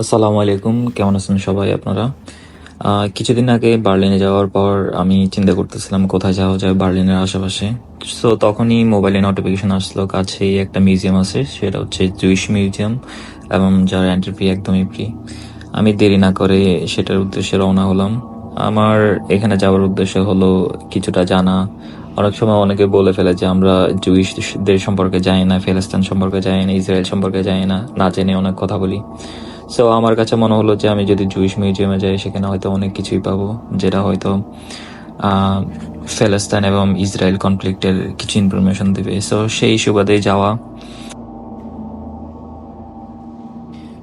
আসসালামু আলাইকুম, কেমন আছেন সবাই আপনারা? কিছুদিন আগে বার্লিনে যাওয়ার পর আমি চিন্তা করতেছিলাম কোথায় যাওয়া যায় বার্লিনের আশেপাশে। সো তখনই মোবাইলে নোটিফিকেশন আসলো, কাছেই একটা মিউজিয়াম আছে, সেটা হচ্ছে জুইশ মিউজিয়াম এবং যার এন্ট্রি ফি একদমই ফ্রি আমি দেরি না করে সেটার উদ্দেশ্যে রওনা হলাম। আমার এখানে যাওয়ার উদ্দেশ্য হলো কিছুটা জানা। অনেক সময় অনেকে বলে ফেলে যে আমরা জুইশদের সম্পর্কে জানি না ফিলিস্তিন সম্পর্কে জানি না ইসরায়েল সম্পর্কে জানি না না জেনে অনেক কথা বলি। সো আমার কাছে মনে হলো যে আমি যদি জুইশ মিউজিয়ামে যাই, সেখানে হয়তো অনেক কিছুই পাবো, যেটা হয়তো ফিলিস্তিন এবং ইসরায়েল কনফ্লিক্টের কিছু ইনফরমেশন দেবে। সো সেই সুবাদে যাওয়া।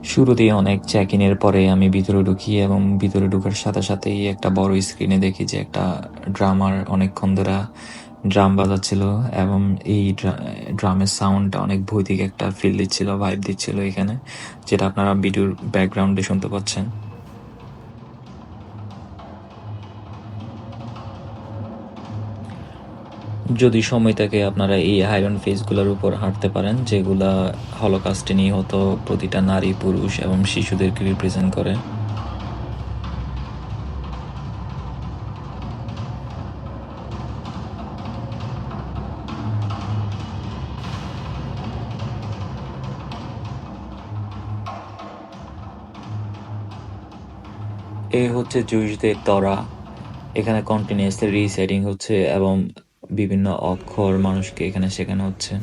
শুরুতেই অনেক চেক ইনের পরে আমি ভিতরে ঢুকি এবং ভিতরে ঢুকার সাথে সাথেই একটা বড় স্ক্রিনে দেখি যে একটা ড্রামার অনেকক্ষণ ধরে ড্রাম বাজাচ্ছিল এবং এই ড্রামের সাউন্ডটা অনেক ভৌতিক একটা ফিল দিচ্ছিল ভাইব দিচ্ছিল এখানে, যেটা আপনারা ভিডিওর ব্যাকগ্রাউন্ডে শুনতে পাচ্ছেন। যদি সময় থাকে, আপনারা এই আয়রন ফেসগুলোর উপর হাঁটতে পারেন, যেগুলা হলোকাস্টে নিয়ে হতো প্রতিটা নারী, পুরুষ এবং শিশুদেরকে রিপ্রেজেন্ট করে। এ হচ্ছে জুইশদের তরা। এখানে কন্টিনিউসলি রিসেটিং হচ্ছে এবং বিভিন্ন অক্ষর মানুষকে এখানে শেখানো হচ্ছে।